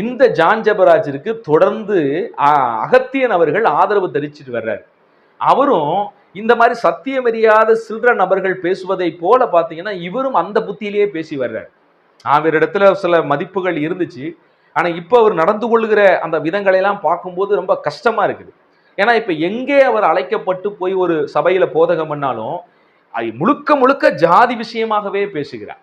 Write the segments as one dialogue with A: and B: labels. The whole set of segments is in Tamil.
A: இந்த ஜான் தொடர்ந்து அகத்தியன் அவர்கள் ஆதரவு தெரிவிச்சிட்டு வர்றார் அவரும் இந்த மாதிரி சத்தியமறியாத சில்ற நபர்கள் பேசுவதை போல பார்த்தீங்கன்னா இவரும் அந்த புத்தியிலேயே பேசி வர்றார் அவரிடத்துல சில மதிப்புகள் இருந்துச்சு ஆனால் இப்போ அவர் நடந்து கொள்கிற அந்த விதங்களையெல்லாம் பார்க்கும்போது ரொம்ப கஷ்டமாக இருக்குது ஏன்னா இப்போ எங்கே அவர் அழைக்கப்பட்டு போய் ஒரு சபையில் போதகம் பண்ணாலும் அது முழுக்க முழுக்க ஜாதி விஷயமாகவே பேசுகிறார்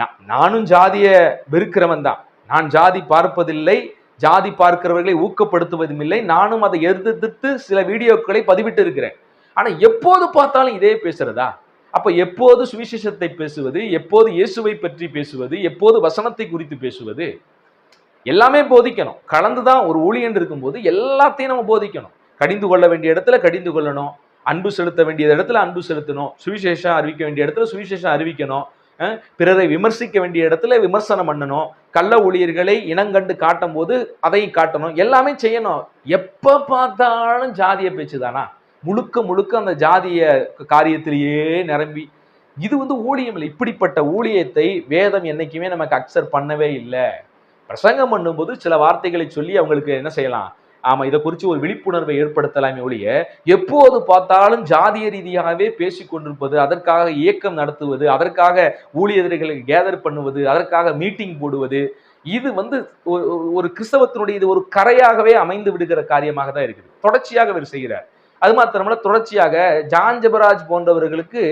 A: நான் நானும் ஜாதியை வெறுக்கிறவன் தான் நான் ஜாதி பார்ப்பதில்லை ஜாதி பார்க்கிறவர்களை ஊக்கப்படுத்துவதும் இல்லை நானும் அதை எதிர்த்து சில வீடியோக்களை பதிவிட்டு இருக்கிறேன் ஆனால் எப்போது பார்த்தாலும் இதே பேசுறதா அப்ப எப்போது சுவிசேஷத்தை பேசுவது எப்போது இயேசுவை பற்றி பேசுவது எப்போது வசனத்தை குறித்து பேசுவது எல்லாமே போதிக்கணும் கலந்துதான் ஒரு ஊழியன் இருக்கும்போது எல்லாத்தையும் நம்ம போதிக்கணும் கடிந்து கொள்ள வேண்டிய இடத்துல கடிந்து கொள்ளணும் அன்பு செலுத்த வேண்டிய இடத்துல அன்பு செலுத்தணும் சுவிசேஷம் அறிவிக்க வேண்டிய இடத்துல சுவிசேஷம் அறிவிக்கணும் பிறரை விமர்சிக்க வேண்டிய இடத்துல விமர்சனம் பண்ணணும் கள்ள ஊழியர்களை இனங்கண்டு காட்டும் போது அதை காட்டணும் எல்லாமே செய்யணும் எப்போ பார்த்தாலும் ஜாதிய பேச்சு தானா முழுக்க முழுக்க அந்த ஜாதிய காரியத்திலேயே நிரம்பி இது வந்து ஊழியம் இல்லை இப்படிப்பட்ட ஊழியத்தை வேதம் என்னைக்குமே நமக்கு அக்சர் பண்ணவே இல்லை பிரசங்கம் பண்ணும்போது சில வார்த்தைகளை சொல்லி அவங்களுக்கு என்ன செய்யலாம் ஆமா இதை குறித்து ஒரு விழிப்புணர்வை ஏற்படுத்தலாமே ஒழிய எப்போது பார்த்தாலும் ஜாதிய ரீதியாகவே பேசி கொண்டிருப்பது அதற்காக இயக்கம் நடத்துவது அதற்காக ஊழியர்களை கேதர் பண்ணுவது அதற்காக மீட்டிங் போடுவது இது வந்து ஒரு கிறிஸ்தவத்தினுடைய இது ஒரு கரையாகவே அமைந்து விடுகிற காரியமாக தான் இருக்குது தொடர்ச்சியாக இவர் செய்கிறார் அது மாத்திரமல்ல தொடர்ச்சியாக ஜான் ஜபராஜ் போன்றவர்களுக்கு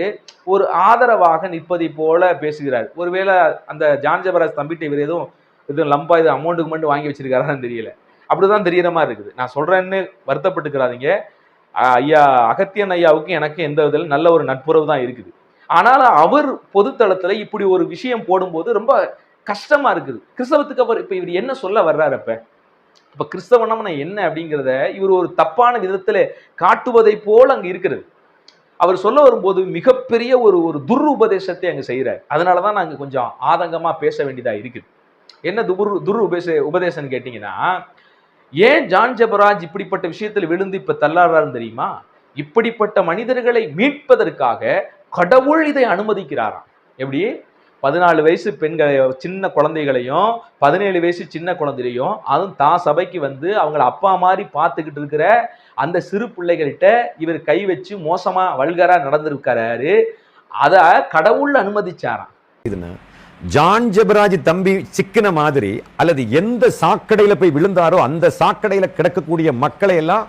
A: ஒரு ஆதரவாக நிற்பதை போல பேசுகிறார் ஒருவேளை அந்த ஜான் ஜபராஜ் இவர் எதுவும் எதுவும் லம்பா இது அமௌண்ட்டுக்கு மட்டும் வாங்கி வச்சிருக்காரான்னு தெரியல அப்படிதான் தெரியற மாதிரி இருக்குது நான் சொல்றேன்னு வருத்தப்பட்டுக்கிறாதீங்க ஐயா அகத்தியன் ஐயாவுக்கும் எனக்கு எந்த விதத்தில் நல்ல ஒரு நட்புறவு தான் இருக்குது ஆனால் அவர் பொதுத்தளத்துல இப்படி ஒரு விஷயம் போடும்போது ரொம்ப கஷ்டமா இருக்குது கிறிஸ்தவத்துக்கு அவர் இப்ப இவர் என்ன சொல்ல வர்றாரு அப்ப இப்ப கிறிஸ்தவனம் என்ன அப்படிங்கிறத இவர் ஒரு தப்பான விதத்துல காட்டுவதை போல் அங்க இருக்கிறது அவர் சொல்ல வரும்போது மிகப்பெரிய ஒரு ஒரு துர் அங்கே செய்கிறார் செய்யறாரு தான் நாங்கள் கொஞ்சம் ஆதங்கமாக பேச வேண்டியதாக இருக்குது என்ன துர் துர் உபேச உபதேசம்னு கேட்டிங்கன்னா ஏன் ஜான் ஜபராஜ் இப்படிப்பட்ட விஷயத்தில் விழுந்து இப்ப தள்ளாடுறாரு தெரியுமா இப்படிப்பட்ட மனிதர்களை மீட்பதற்காக கடவுள் இதை அனுமதிக்கிறாராம் எப்படி பதினாலு வயசு பெண்களை சின்ன குழந்தைகளையும் பதினேழு வயசு சின்ன குழந்தையையும் அதுவும் தான் சபைக்கு வந்து அவங்கள அப்பா மாதிரி பார்த்துக்கிட்டு இருக்கிற அந்த சிறு பிள்ளைகள்கிட்ட இவர் கை வச்சு மோசமாக வல்கராக நடந்திருக்கிறாரு அதை கடவுள் அனுமதிச்சாராம் இதுன்னு ஜான் ஜெபராஜ் தம்பி சிக்கின மாதிரி அல்லது எந்த சாக்கடையில் போய் விழுந்தாரோ அந்த சாக்கடையில் கிடக்கக்கூடிய மக்களை எல்லாம்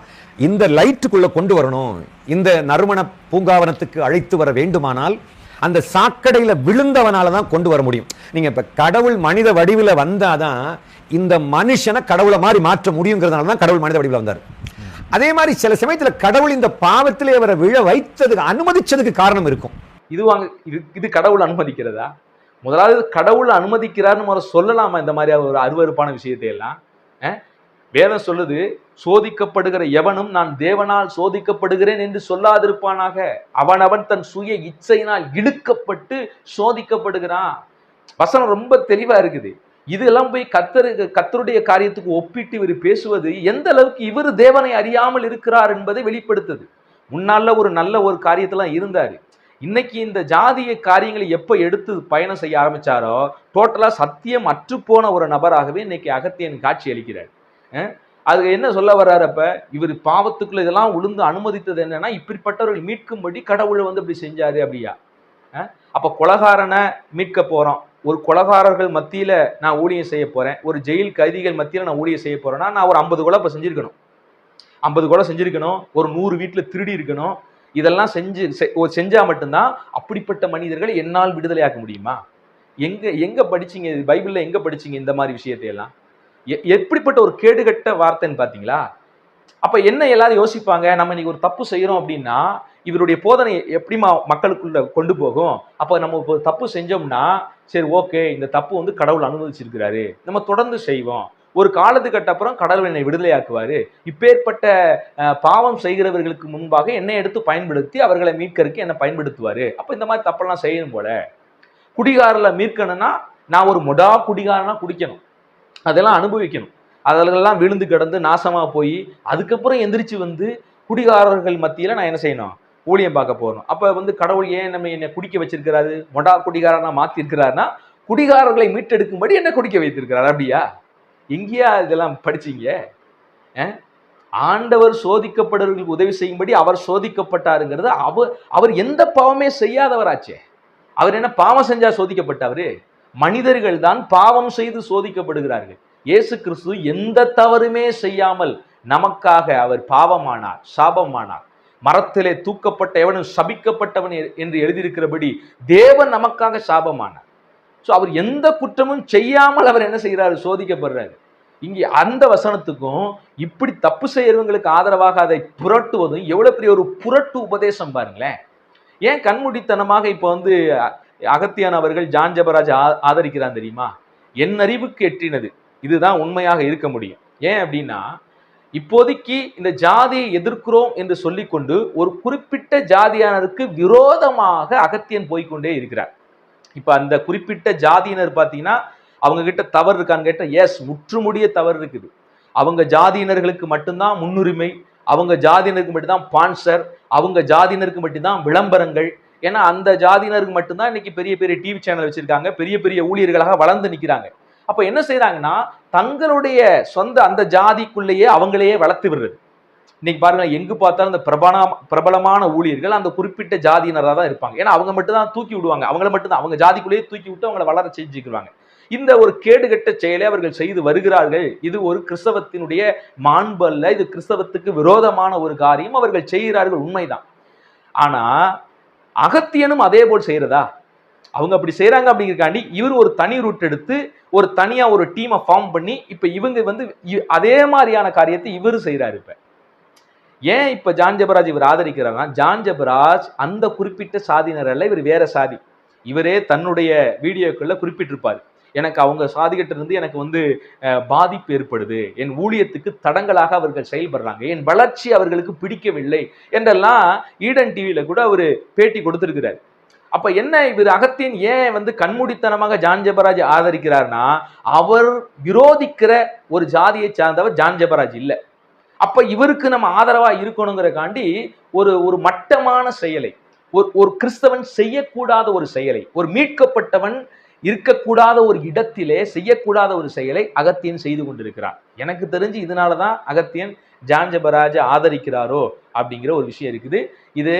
A: இந்த லைட்டுக்குள்ளே கொண்டு வரணும் இந்த நறுமண பூங்காவனத்துக்கு அழைத்து வர வேண்டுமானால் அந்த சாக்கடையில் விழுந்தவனால தான் கொண்டு வர முடியும் நீங்கள் இப்போ கடவுள் மனித வடிவில் வந்தால் தான் இந்த மனுஷனை கடவுளை மாதிரி மாற்ற முடியுங்கிறதுனால தான் கடவுள் மனித வடிவில் வந்தார் அதே மாதிரி சில சமயத்தில் கடவுள் இந்த பாவத்திலே அவரை விழ வைத்ததுக்கு அனுமதிச்சதுக்கு காரணம் இருக்கும் இது வாங்க இது இது கடவுள் அனுமதிக்கிறதா முதலாவது கடவுள் அனுமதிக்கிறார்னு சொல்லலாமா இந்த மாதிரி ஒரு அருவறுப்பான விஷயத்தையெல்லாம் வேதம் சொல்லுது சோதிக்கப்படுகிற எவனும் நான் தேவனால் சோதிக்கப்படுகிறேன் என்று சொல்லாதிருப்பானாக அவன் அவன் தன் சுய இச்சையினால் இழுக்கப்பட்டு சோதிக்கப்படுகிறான் வசனம் ரொம்ப தெளிவா இருக்குது இதெல்லாம் போய் கத்தரு கத்தருடைய காரியத்துக்கு ஒப்பிட்டு இவர் பேசுவது எந்த அளவுக்கு இவர் தேவனை அறியாமல் இருக்கிறார் என்பதை வெளிப்படுத்துது முன்னால ஒரு நல்ல ஒரு காரியத்தெல்லாம் இருந்தாரு இன்னைக்கு இந்த ஜாதிய காரியங்களை எப்போ எடுத்து பயணம் செய்ய ஆரம்பிச்சாரோ டோட்டலாக சத்தியம் அற்றுப்போன ஒரு நபராகவே இன்னைக்கு அகத்தியன் காட்சி அளிக்கிறார் அது என்ன சொல்ல வர்றாரு அப்ப இவர் பாவத்துக்குள்ள இதெல்லாம் உளுந்து அனுமதித்தது என்னன்னா இப்படிப்பட்டவர்கள் மீட்கும்படி கடவுளை வந்து இப்படி செஞ்சாரு அப்படியா அப்ப குலகாரனை மீட்க போறோம் ஒரு குலகாரர்கள் மத்தியில நான் ஊழியம் செய்ய போறேன் ஒரு ஜெயில் கைதிகள் மத்தியில நான் ஊழியம் செய்ய போறேன்னா நான் ஒரு ஐம்பது கொலை இப்ப செஞ்சிருக்கணும் ஐம்பது கொலை செஞ்சிருக்கணும் ஒரு நூறு வீட்டில் திருடி இருக்கணும் இதெல்லாம் செஞ்சு செஞ்சா மட்டும்தான் அப்படிப்பட்ட மனிதர்களை என்னால் விடுதலையாக்க முடியுமா எங்க எங்க படிச்சீங்க பைபிள்ல எங்க படிச்சீங்க இந்த மாதிரி விஷயத்தையெல்லாம் எப்படிப்பட்ட ஒரு கேடுகட்ட வார்த்தைன்னு பாத்தீங்களா அப்ப என்ன எல்லாரும் யோசிப்பாங்க நம்ம இன்னைக்கு ஒரு தப்பு செய்யறோம் அப்படின்னா இவருடைய போதனை எப்படிமா மக்களுக்குள்ள கொண்டு போகும் அப்ப நம்ம தப்பு செஞ்சோம்னா சரி ஓகே இந்த தப்பு வந்து கடவுள் அனுமதிச்சிருக்கிறாரு நம்ம தொடர்ந்து செய்வோம் ஒரு காலத்துக்கு அப்புறம் கடவுள் என்னை விடுதலையாக்குவார் இப்பேற்பட்ட பாவம் செய்கிறவர்களுக்கு முன்பாக என்னை எடுத்து பயன்படுத்தி அவர்களை மீட்கறதுக்கு என்னை பயன்படுத்துவார் அப்போ இந்த மாதிரி தப்பெல்லாம் செய்யணும் போல குடிகாரில் மீட்கணும்னா நான் ஒரு மொடா குடிகாரனா குடிக்கணும் அதெல்லாம் அனுபவிக்கணும் அதெல்லாம் விழுந்து கிடந்து நாசமாக போய் அதுக்கப்புறம் எந்திரிச்சு வந்து குடிகாரர்கள் மத்தியில் நான் என்ன செய்யணும் ஊழியம் பார்க்க போகணும் அப்போ வந்து கடவுள் ஏன் நம்ம என்னை குடிக்க வச்சிருக்கிறாரு மொடா குடிகாரனா மாற்றிருக்கிறாருன்னா குடிகாரர்களை மீட்டெடுக்கும்படி என்ன குடிக்க வைத்திருக்கிறார் அப்படியா எங்கேயா இதெல்லாம் படிச்சீங்க ஆண்டவர் சோதிக்கப்படுறவர்களுக்கு உதவி செய்யும்படி அவர் சோதிக்கப்பட்டாருங்கிறது அவர் அவர் எந்த பாவமே செய்யாதவராச்சே அவர் என்ன பாவம் செஞ்சா சோதிக்கப்பட்டவர் மனிதர்கள் தான் பாவம் செய்து சோதிக்கப்படுகிறார்கள் இயேசு கிறிஸ்து எந்த தவறுமே செய்யாமல் நமக்காக அவர் பாவமானார் சாபமானார் மரத்திலே தூக்கப்பட்ட எவனும் சபிக்கப்பட்டவன் என்று எழுதியிருக்கிறபடி தேவன் நமக்காக சாபமானார் ஸோ அவர் எந்த குற்றமும் செய்யாமல் அவர் என்ன செய்கிறாரு சோதிக்கப்படுறாரு இங்கே அந்த வசனத்துக்கும் இப்படி தப்பு செய்யறவங்களுக்கு ஆதரவாக அதை புரட்டுவதும் எவ்வளோ பெரிய ஒரு புரட்டு உபதேசம் பாருங்களேன் ஏன் கண்முடித்தனமாக இப்போ வந்து அகத்தியான் அவர்கள் ஜான் ஜபராஜ் ஆதரிக்கிறான் தெரியுமா என் அறிவுக்கு எட்டினது இதுதான் உண்மையாக இருக்க முடியும் ஏன் அப்படின்னா இப்போதைக்கு இந்த ஜாதியை எதிர்க்கிறோம் என்று சொல்லிக்கொண்டு ஒரு குறிப்பிட்ட ஜாதியானருக்கு விரோதமாக அகத்தியன் போய்கொண்டே இருக்கிறார் இப்போ அந்த குறிப்பிட்ட ஜாதியினர் பார்த்தீங்கன்னா அவங்க கிட்ட தவறு இருக்கான்னு கேட்டால் எஸ் முற்றுமுடிய தவறு இருக்குது அவங்க ஜாதியினர்களுக்கு மட்டும்தான் முன்னுரிமை அவங்க ஜாதியினருக்கு மட்டும்தான் பான்சர் அவங்க ஜாதியினருக்கு மட்டும்தான் விளம்பரங்கள் ஏன்னா அந்த ஜாதியினருக்கு மட்டும்தான் இன்னைக்கு பெரிய பெரிய டிவி சேனல் வச்சிருக்காங்க பெரிய பெரிய ஊழியர்களாக வளர்ந்து நிற்கிறாங்க அப்போ என்ன செய்கிறாங்கன்னா தங்களுடைய சொந்த அந்த ஜாதிக்குள்ளேயே அவங்களையே வளர்த்து விடுறது இன்னைக்கு பாருங்க எங்கு பார்த்தாலும் இந்த பிரபல பிரபலமான ஊழியர்கள் அந்த குறிப்பிட்ட ஜாதியினராக தான் இருப்பாங்க ஏன்னா அவங்க மட்டும் தான் தூக்கி விடுவாங்க அவங்கள மட்டும் தான் அவங்க ஜாதிக்குள்ளேயே தூக்கி விட்டு அவங்கள வளர செஞ்சுக்கிடுவாங்க இந்த ஒரு கேடுகட்ட செயலை அவர்கள் செய்து வருகிறார்கள் இது ஒரு கிறிஸ்தவத்தினுடைய மாண்பு அல்ல இது கிறிஸ்தவத்துக்கு விரோதமான ஒரு காரியம் அவர்கள் செய்கிறார்கள் உண்மைதான் ஆனா அகத்தியனும் அதே போல் செய்யறதா அவங்க அப்படி செய்யறாங்க அப்படிங்கிறக்காண்டி இவர் ஒரு தனி ரூட் எடுத்து ஒரு தனியா ஒரு டீமை ஃபார்ம் பண்ணி இப்ப இவங்க வந்து அதே மாதிரியான காரியத்தை இவர் செய்யறாரு இப்போ ஏன் இப்போ ஜான் ஜபராஜ் இவர் ஆதரிக்கிறாங்கன்னா ஜான் ஜபராஜ் அந்த குறிப்பிட்ட அல்ல இவர் வேற சாதி இவரே தன்னுடைய வீடியோக்களில் குறிப்பிட்டிருப்பார் எனக்கு அவங்க சாதிகிட்ட இருந்து எனக்கு வந்து பாதிப்பு ஏற்படுது என் ஊழியத்துக்கு தடங்கலாக அவர்கள் செயல்படுறாங்க என் வளர்ச்சி அவர்களுக்கு பிடிக்கவில்லை என்றெல்லாம் ஈடன் டிவியில கூட அவர் பேட்டி கொடுத்திருக்கிறார் அப்ப என்ன இவர் அகத்தின் ஏன் வந்து கண்மூடித்தனமாக ஜான் ஜபராஜ் ஆதரிக்கிறார்னா அவர் விரோதிக்கிற ஒரு ஜாதியை சார்ந்தவர் ஜான் ஜபராஜ் இல்லை அப்போ இவருக்கு நம்ம ஆதரவாக இருக்கணுங்கிறக்காண்டி ஒரு ஒரு மட்டமான செயலை ஒரு ஒரு கிறிஸ்தவன் செய்யக்கூடாத ஒரு செயலை ஒரு மீட்கப்பட்டவன் இருக்கக்கூடாத ஒரு இடத்திலே செய்யக்கூடாத ஒரு செயலை அகத்தியன் செய்து கொண்டிருக்கிறார் எனக்கு தெரிஞ்சு இதனால தான் அகத்தியன் ஜான்ஜபராஜ ஆதரிக்கிறாரோ அப்படிங்கிற ஒரு விஷயம் இருக்குது இது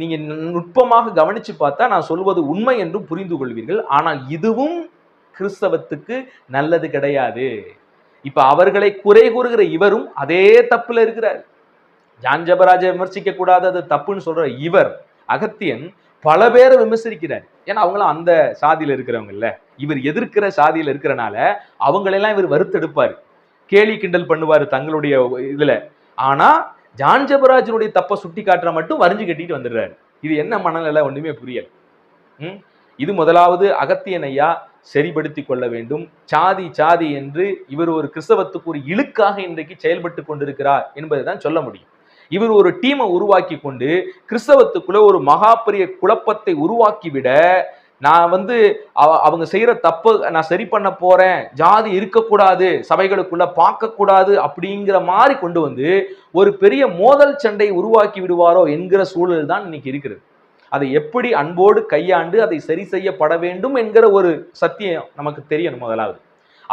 A: நீங்க நுட்பமாக கவனிச்சு பார்த்தா நான் சொல்வது உண்மை என்றும் புரிந்து கொள்வீர்கள் ஆனால் இதுவும் கிறிஸ்தவத்துக்கு நல்லது கிடையாது இப்ப அவர்களை குறை கூறுகிற இவரும் அதே தப்புல இருக்கிறார் ஜான் ஜபராஜை விமர்சிக்க கூடாது அது தப்புன்னு சொல்ற இவர் அகத்தியன் பல பேரை விமர்சிக்கிறார் ஏன்னா அவங்களாம் அந்த சாதியில இருக்கிறவங்க இல்ல இவர் எதிர்க்கிற சாதியில இருக்கிறனால அவங்களெல்லாம் இவர் வறுத்தெடுப்பார் கேலி கிண்டல் பண்ணுவார் தங்களுடைய இதுல ஆனா ஜான் ஜபராஜனுடைய தப்பை சுட்டி காட்டுற மட்டும் வரிஞ்சு கட்டிட்டு வந்துடுறாரு இது என்ன மனநிலை ஒண்ணுமே புரியல இது முதலாவது அகத்தியன் ஐயா சரிபடுத்தி கொள்ள வேண்டும் சாதி சாதி என்று இவர் ஒரு கிறிஸ்தவத்துக்கு ஒரு இழுக்காக இன்றைக்கு செயல்பட்டு கொண்டிருக்கிறார் என்பதை தான் சொல்ல முடியும் இவர் ஒரு டீமை உருவாக்கி கொண்டு கிறிஸ்தவத்துக்குள்ள ஒரு மகாபெரிய குழப்பத்தை உருவாக்கிவிட நான் வந்து அவங்க செய்யற தப்பு நான் சரி பண்ண போறேன் ஜாதி இருக்கக்கூடாது சபைகளுக்குள்ள பார்க்கக்கூடாது அப்படிங்கிற மாதிரி கொண்டு வந்து ஒரு பெரிய மோதல் சண்டை உருவாக்கி விடுவாரோ என்கிற சூழல் தான் இன்னைக்கு இருக்கிறது அதை எப்படி அன்போடு கையாண்டு அதை சரி செய்யப்பட வேண்டும் என்கிற ஒரு சத்தியம் நமக்கு தெரியணும் முதலாவது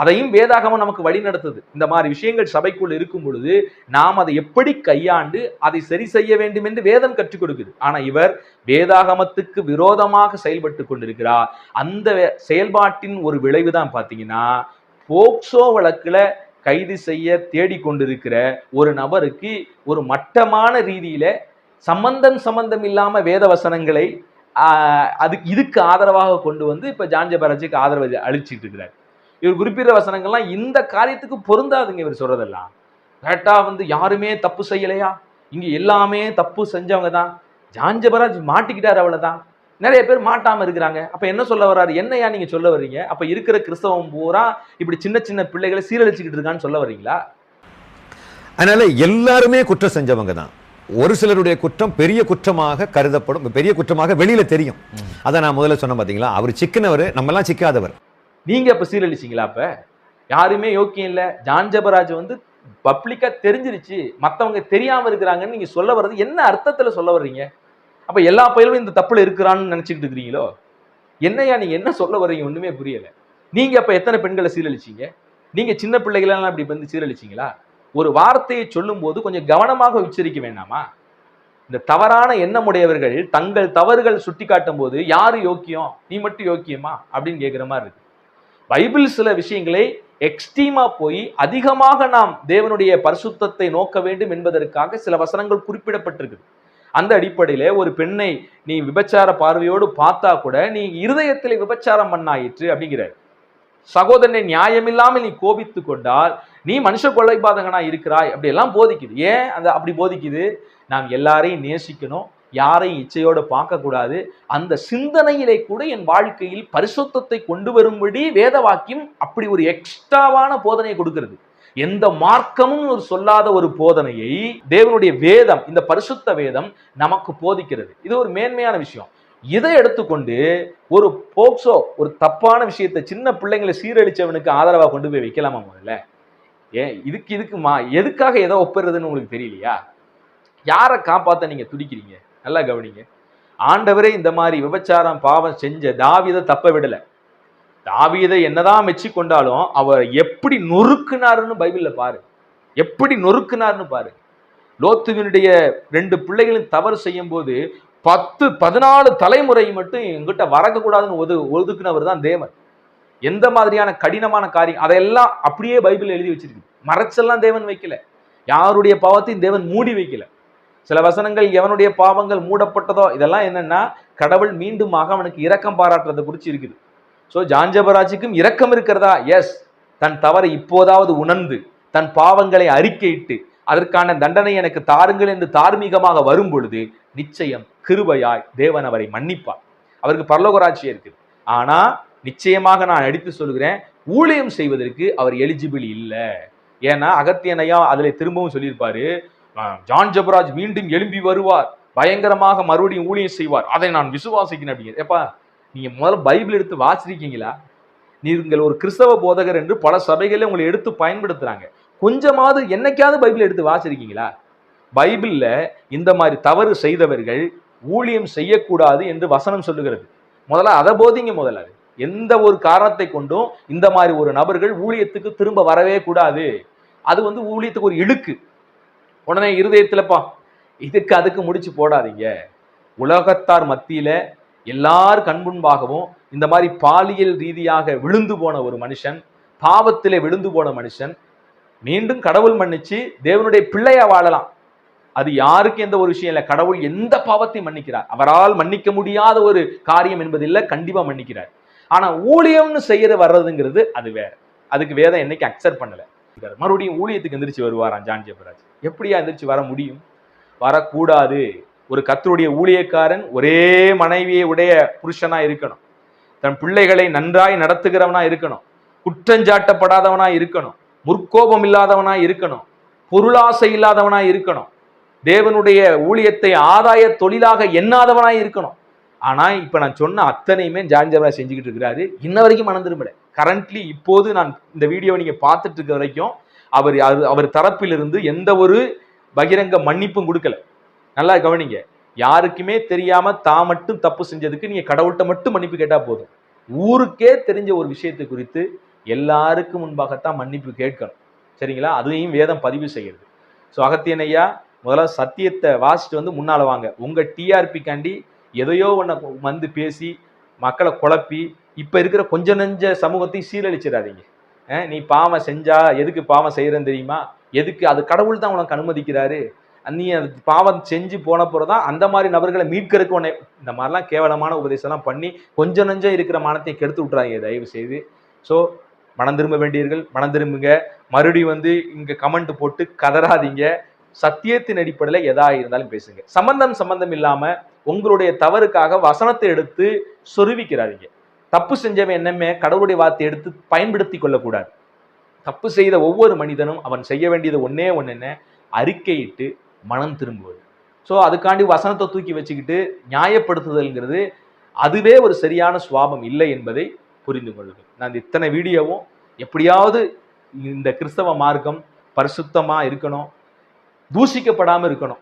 A: அதையும் வேதாகமம் நமக்கு வழி நடத்துது இந்த மாதிரி விஷயங்கள் சபைக்குள் இருக்கும் பொழுது நாம் அதை எப்படி கையாண்டு அதை சரி செய்ய வேண்டும் என்று வேதம் கற்றுக் கொடுக்குது ஆனால் இவர் வேதாகமத்துக்கு விரோதமாக செயல்பட்டு கொண்டிருக்கிறார் அந்த செயல்பாட்டின் ஒரு விளைவு தான் பார்த்தீங்கன்னா போக்சோ வழக்கில் கைது செய்ய தேடிக்கொண்டிருக்கிற ஒரு நபருக்கு ஒரு மட்டமான ரீதியில சம்பந்தம் சம்பந்தம் இல்லாமல் வேத வசனங்களை அது இதுக்கு ஆதரவாக கொண்டு வந்து இப்போ ஜான்ஜ பாலாஜிக்கு ஆதரவு அழிச்சிட்டு இருக்கிறார் இவர் குறிப்பிட்ட வசனங்கள்லாம் இந்த காரியத்துக்கு பொருந்தாதுங்க இவர் சொல்றதெல்லாம் கரெக்டாக வந்து யாருமே தப்பு செய்யலையா இங்கே எல்லாமே தப்பு செஞ்சவங்க தான் ஜான்ஜபராஜ் மாட்டிக்கிட்டார் தான் நிறைய பேர் மாட்டாமல் இருக்கிறாங்க அப்போ என்ன சொல்ல வர்றாரு என்னையா நீங்கள் சொல்ல வர்றீங்க அப்போ இருக்கிற கிறிஸ்தவம் பூரா இப்படி சின்ன சின்ன பிள்ளைகளை சீரழிச்சுக்கிட்டு இருக்கான்னு சொல்ல வர்றீங்களா அதனால எல்லாருமே குற்றம் செஞ்சவங்க தான் ஒரு சிலருடைய குற்றம் பெரிய குற்றமாக கருதப்படும் பெரிய குற்றமாக வெளியில தெரியும் அதை நான் முதல்ல சொன்ன பார்த்தீங்களா அவர் சிக்கினவர் நம்மலாம் சிக்காதவர் நீங்க அப்ப சீரழிச்சிங்களா அப்ப யாருமே யோக்கியம் இல்லை ஜான் ஜபராஜ் வந்து பப்ளிக்கா தெரிஞ்சிருச்சு மற்றவங்க தெரியாம இருக்கிறாங்கன்னு நீங்க சொல்ல வர்றது என்ன அர்த்தத்துல சொல்ல வர்றீங்க அப்ப எல்லா பயிலும் இந்த தப்புல இருக்கிறான்னு நினைச்சிட்டு இருக்கிறீங்களோ என்னையா நீங்க என்ன சொல்ல வர்றீங்க ஒண்ணுமே புரியல நீங்க அப்ப எத்தனை பெண்களை சீரழிச்சிங்க நீங்க சின்ன பிள்ளைகளெல்லாம் இப்படி வந்து சீரழிச்சிங்களா ஒரு வார்த்தையை சொல்லும்போது கொஞ்சம் கவனமாக உச்சரிக்க வேண்டாமா இந்த தவறான எண்ணமுடையவர்கள் தங்கள் தவறுகள் சுட்டி காட்டும் போது யார் யோக்கியம் நீ மட்டும் யோக்கியமா அப்படின்னு கேட்குற மாதிரி இருக்கு பைபிள் சில விஷயங்களை எக்ஸ்ட்ரீமா போய் அதிகமாக நாம் தேவனுடைய பரிசுத்தத்தை நோக்க வேண்டும் என்பதற்காக சில வசனங்கள் குறிப்பிடப்பட்டிருக்கு அந்த அடிப்படையில ஒரு பெண்ணை நீ விபச்சார பார்வையோடு பார்த்தா கூட நீ இருதயத்தில் விபச்சாரம் பண்ணாயிற்று அப்படிங்கிறார் சகோதரனை நியாயமில்லாமல் நீ கோபித்து கொண்டால் நீ மனுஷ கொலைபாதகனா இருக்கிறாய் அப்படி எல்லாம் போதிக்குது ஏன் அந்த அப்படி போதிக்குது நாம் எல்லாரையும் நேசிக்கணும் யாரையும் இச்சையோடு பார்க்கக்கூடாது அந்த சிந்தனையிலே கூட என் வாழ்க்கையில் பரிசுத்தத்தை கொண்டு வரும்படி வேத வாக்கியம் அப்படி ஒரு எக்ஸ்ட்ராவான போதனையை கொடுக்கிறது எந்த மார்க்கமும் ஒரு சொல்லாத ஒரு போதனையை தேவனுடைய வேதம் இந்த பரிசுத்த வேதம் நமக்கு போதிக்கிறது இது ஒரு மேன்மையான விஷயம் இதை எடுத்துக்கொண்டு ஒரு போக்சோ ஒரு தப்பான விஷயத்தை சின்ன பிள்ளைங்களை சீரழிச்சவனுக்கு ஆதரவாக கொண்டு போய் வைக்கலாமா முதல்ல ஏன் இதுக்கு இதுக்குமா எதுக்காக எதை ஒப்புறதுன்னு உங்களுக்கு தெரியலையா யாரை காப்பாத்த நீங்க துடிக்கிறீங்க நல்லா கவனிங்க ஆண்டவரே இந்த மாதிரி விபச்சாரம் பாவம் செஞ்ச தாவிதை தப்ப விடல தாவிதை என்னதான் மெச்சு கொண்டாலும் அவர் எப்படி நொறுக்குனாருன்னு பைபிளில் பாரு எப்படி நொறுக்குனாருன்னு பாரு லோத்துவினுடைய ரெண்டு பிள்ளைகளும் தவறு செய்யும் போது பத்து பதினாலு தலைமுறை மட்டும் எங்கிட்ட வரக்கூடாதுன்னு ஒது ஒதுக்குனவர் தான் தேவன் எந்த மாதிரியான கடினமான காரியம் அதையெல்லாம் அப்படியே பைபிள் எழுதி வச்சிருக்கு மறைச்செல்லாம் தேவன் வைக்கல யாருடைய பாவத்தையும் தேவன் மூடி வைக்கல சில வசனங்கள் எவனுடைய பாவங்கள் மூடப்பட்டதோ இதெல்லாம் என்னன்னா கடவுள் மீண்டும் அவனுக்கு இரக்கம் பாராட்டுறதை குறித்து இருக்குது ஸோ ஜாஞ்சபராஜுக்கும் இரக்கம் இருக்கிறதா எஸ் தன் தவறை இப்போதாவது உணர்ந்து தன் பாவங்களை அறிக்கையிட்டு அதற்கான தண்டனை எனக்கு தாருங்கள் என்று தார்மீகமாக வரும் பொழுது நிச்சயம் கிருபையாய் தேவன் அவரை மன்னிப்பார் அவருக்கு பரலோகராட்சி இருக்குது ஆனால் நிச்சயமாக நான் அடித்து சொல்கிறேன் ஊழியம் செய்வதற்கு அவர் எலிஜிபிள் இல்லை ஏன்னா அகத்தியனையா அதில் திரும்பவும் சொல்லியிருப்பாரு ஜான் ஜபராஜ் மீண்டும் எழும்பி வருவார் பயங்கரமாக மறுபடியும் ஊழியம் செய்வார் அதை நான் விசுவாசிக்கிறேன் அப்படிங்கிறது எப்பா நீங்கள் முதல்ல பைபிள் எடுத்து வாசிருக்கீங்களா நீங்கள் ஒரு கிறிஸ்தவ போதகர் என்று பல சபைகளில் உங்களை எடுத்து பயன்படுத்துகிறாங்க கொஞ்சமாவது என்னைக்காவது பைபிள் எடுத்து வாசிருக்கீங்களா பைபிளில் இந்த மாதிரி தவறு செய்தவர்கள் ஊழியம் செய்யக்கூடாது என்று வசனம் சொல்லுகிறது முதல்ல அதை போதிங்க முதல்ல எந்த ஒரு காரணத்தை கொண்டும் இந்த மாதிரி ஒரு நபர்கள் ஊழியத்துக்கு திரும்ப வரவே கூடாது அது வந்து ஊழியத்துக்கு ஒரு இழுக்கு உடனே இருதயத்துலப்பா இதுக்கு அதுக்கு முடிச்சு போடாதீங்க உலகத்தார் மத்தியில எல்லார் கண்முன்பாகவும் இந்த மாதிரி பாலியல் ரீதியாக விழுந்து போன ஒரு மனுஷன் பாவத்திலே விழுந்து போன மனுஷன் மீண்டும் கடவுள் மன்னிச்சு தேவனுடைய பிள்ளையா வாழலாம் அது யாருக்கு எந்த ஒரு விஷயம் இல்லை கடவுள் எந்த பாவத்தையும் மன்னிக்கிறார் அவரால் மன்னிக்க முடியாத ஒரு காரியம் என்பதில்லை கண்டிப்பா மன்னிக்கிறார் ஆனால் ஊழியம்னு செய்யறது வர்றதுங்கிறது அது வேற அதுக்கு வேதம் என்னைக்கு அக்செப்ட் பண்ணலை மறுபடியும் ஊழியத்துக்கு எந்திரிச்சு வருவாராம் ஜான் எப்படியா எந்திரிச்சு வர முடியும் வரக்கூடாது ஒரு கத்தருடைய ஊழியக்காரன் ஒரே மனைவியை உடைய புருஷனா இருக்கணும் தன் பிள்ளைகளை நன்றாய் நடத்துகிறவனா இருக்கணும் குற்றஞ்சாட்டப்படாதவனா இருக்கணும் முற்கோபம் இல்லாதவனா இருக்கணும் பொருளாசை இல்லாதவனா இருக்கணும் தேவனுடைய ஊழியத்தை ஆதாய தொழிலாக எண்ணாதவனாய் இருக்கணும் ஆனால் இப்போ நான் சொன்ன அத்தனையுமே ஜான் செஞ்சுக்கிட்டு இருக்கிறாரு இன்ன வரைக்கும் மனம் திரும்பலை கரண்ட்லி இப்போது நான் இந்த வீடியோவை நீங்கள் பார்த்துட்டு இருக்க வரைக்கும் அவர் அவர் தரப்பிலிருந்து எந்த ஒரு பகிரங்க மன்னிப்பும் கொடுக்கல நல்லா கவனிங்க யாருக்குமே தெரியாமல் தான் மட்டும் தப்பு செஞ்சதுக்கு நீங்கள் கடவுள்கிட்ட மட்டும் மன்னிப்பு கேட்டால் போதும் ஊருக்கே தெரிஞ்ச ஒரு விஷயத்தை குறித்து எல்லாருக்கும் முன்பாகத்தான் மன்னிப்பு கேட்கணும் சரிங்களா அதையும் வேதம் பதிவு செய்கிறது ஸோ அகத்தியனையா முதல்ல சத்தியத்தை வாசிட்டு வந்து முன்னால் வாங்க உங்கள் டிஆர்பிக்காண்டி எதையோ ஒன்று வந்து பேசி மக்களை குழப்பி இப்போ இருக்கிற கொஞ்ச நெஞ்ச சமூகத்தையும் சீரழிச்சிடாதீங்க நீ பாவம் செஞ்சா எதுக்கு பாவம் செய்கிறேன்னு தெரியுமா எதுக்கு அது கடவுள் தான் உனக்கு அனுமதிக்கிறாரு நீ அது பாவம் செஞ்சு போன தான் அந்த மாதிரி நபர்களை மீட்கிறதுக்கு உன்னை இந்த மாதிரிலாம் கேவலமான உபதேசம்லாம் பண்ணி கொஞ்சம் நெஞ்சம் இருக்கிற மனத்தை கெடுத்து விட்றாங்க தயவு செய்து ஸோ மனம் திரும்ப வேண்டியர்கள் மனம் திரும்புங்க மறுபடியும் வந்து இங்கே கமெண்ட் போட்டு கதறாதீங்க சத்தியத்தின் அடிப்படையில் எதா இருந்தாலும் பேசுங்க சம்பந்தம் சம்பந்தம் இல்லாமல் உங்களுடைய தவறுக்காக வசனத்தை எடுத்து சொருவிக்கிறாருங்க தப்பு செஞ்சவன் என்னமே கடவுளுடைய வார்த்தை எடுத்து பயன்படுத்தி கொள்ளக்கூடாது தப்பு செய்த ஒவ்வொரு மனிதனும் அவன் செய்ய வேண்டியது ஒன்னே ஒன்று என்ன அறிக்கையிட்டு மனம் திரும்புவது ஸோ அதுக்காண்டி வசனத்தை தூக்கி வச்சுக்கிட்டு நியாயப்படுத்துதல்ங்கிறது அதுவே ஒரு சரியான சுவாபம் இல்லை என்பதை புரிந்து கொள்ளுங்கள் நான் இத்தனை வீடியோவும் எப்படியாவது இந்த கிறிஸ்தவ மார்க்கம் பரிசுத்தமாக இருக்கணும் தூஷிக்கப்படாமல் இருக்கணும்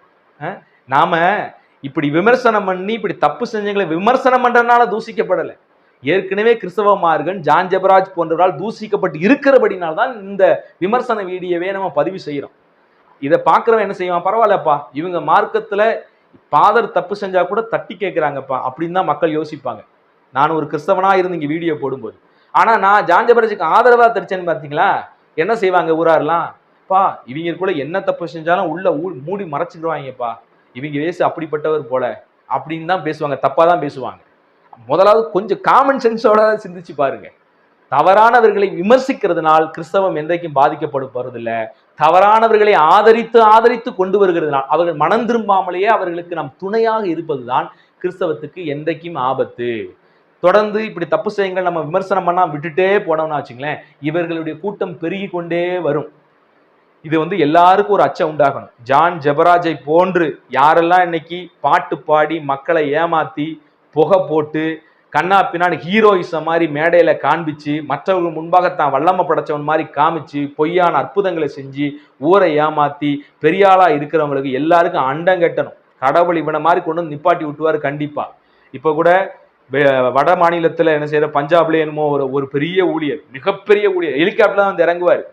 A: நாம் இப்படி விமர்சனம் பண்ணி இப்படி தப்பு செஞ்சவங்களை விமர்சனம் பண்றதுனால தூசிக்கப்படலை ஏற்கனவே கிறிஸ்தவ மார்கன் ஜான் ஜெபராஜ் போன்றவரால் தூசிக்கப்பட்டு இருக்கிறபடினால்தான் இந்த விமர்சன வீடியோவே நம்ம பதிவு செய்கிறோம் இதை பார்க்குறவன் என்ன செய்வான் பரவாயில்லப்பா இவங்க மார்க்கத்தில் பாதர் தப்பு செஞ்சா கூட தட்டி கேட்குறாங்கப்பா அப்படின்னு தான் மக்கள் யோசிப்பாங்க நான் ஒரு கிறிஸ்தவனாக இருந்து இங்கே வீடியோ போடும்போது ஆனால் நான் ஜான் ஜெபராஜுக்கு ஆதரவாக தடிச்சேன்னு பார்த்தீங்களா என்ன செய்வாங்க ஊரார்லாம் பா கூட என்ன தப்பு செஞ்சாலும் உள்ள ஊ மூடி மறைச்சிக்கிடுவாங்கப்பா இவங்க இயேசு அப்படிப்பட்டவர் போல அப்படின்னு தான் பேசுவாங்க தப்பாக தான் பேசுவாங்க முதலாவது கொஞ்சம் காமன் சென்ஸோட சிந்திச்சு பாருங்க தவறானவர்களை விமர்சிக்கிறதுனால் கிறிஸ்தவம் என்றைக்கும் இல்லை தவறானவர்களை ஆதரித்து ஆதரித்து கொண்டு வருகிறதுனால் அவர்கள் மனம் திரும்பாமலேயே அவர்களுக்கு நாம் துணையாக இருப்பதுதான் கிறிஸ்தவத்துக்கு என்றைக்கும் ஆபத்து தொடர்ந்து இப்படி தப்பு செய்யுங்கள் நம்ம விமர்சனம் பண்ணால் விட்டுட்டே போனோம்னா வச்சுங்களேன் இவர்களுடைய கூட்டம் பெருகி கொண்டே வரும் இது வந்து எல்லாருக்கும் ஒரு அச்சம் உண்டாகணும் ஜான் ஜெபராஜை போன்று யாரெல்லாம் இன்னைக்கு பாட்டு பாடி மக்களை ஏமாத்தி புகை போட்டு கண்ணா பின்னாடி ஹீரோயிசம் மாதிரி மேடையில் காண்பிச்சு மற்றவர்கள் முன்பாக தான் வல்லமை படைச்சவன் மாதிரி காமிச்சு பொய்யான அற்புதங்களை செஞ்சு ஊரை ஏமாத்தி பெரியாளாக இருக்கிறவங்களுக்கு எல்லாருக்கும் அண்டம் கட்டணும் கடவுள் இவனை மாதிரி கொண்டு வந்து நிப்பாட்டி விட்டுவார் கண்டிப்பாக இப்போ கூட வட மாநிலத்தில் என்ன செய்யற பஞ்சாப்ல என்னமோ ஒரு ஒரு பெரிய ஊழியர் மிகப்பெரிய ஊழியர் ஹெலிகாப்டர் தான் வந்து இறங்குவார்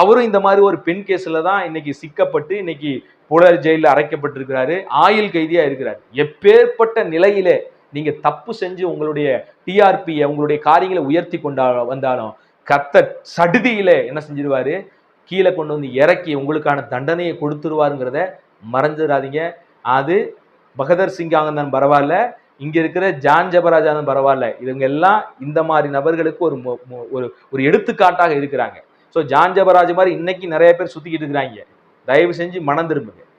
A: அவரும் இந்த மாதிரி ஒரு பெண் கேஸில் தான் இன்னைக்கு சிக்கப்பட்டு இன்னைக்கு புலர் ஜெயிலில் அரைக்கப்பட்டிருக்கிறாரு ஆயுள் கைதியாக இருக்கிறார் எப்பேற்பட்ட நிலையிலே நீங்கள் தப்பு செஞ்சு உங்களுடைய டிஆர்பியை உங்களுடைய காரியங்களை உயர்த்தி கொண்டா வந்தாலும் கத்த சடுதியில் என்ன செஞ்சிருவார் கீழே கொண்டு வந்து இறக்கி உங்களுக்கான தண்டனையை கொடுத்துருவாருங்கிறத மறந்துடாதீங்க அது பகதர் சிங்காங்கந்தன் பரவாயில்ல இங்க இருக்கிற ஜான் ஜபராஜானன் பரவாயில்ல இவங்க எல்லாம் இந்த மாதிரி நபர்களுக்கு ஒரு ஒரு எடுத்துக்காட்டாக இருக்கிறாங்க ஸோ ஜான் ஜபராஜ் மாதிரி இன்னைக்கு நிறைய பேர் சுற்றிக்கிட்டு இருக்கிறாங்க தயவு செஞ்சு மனம் திரும்புங்க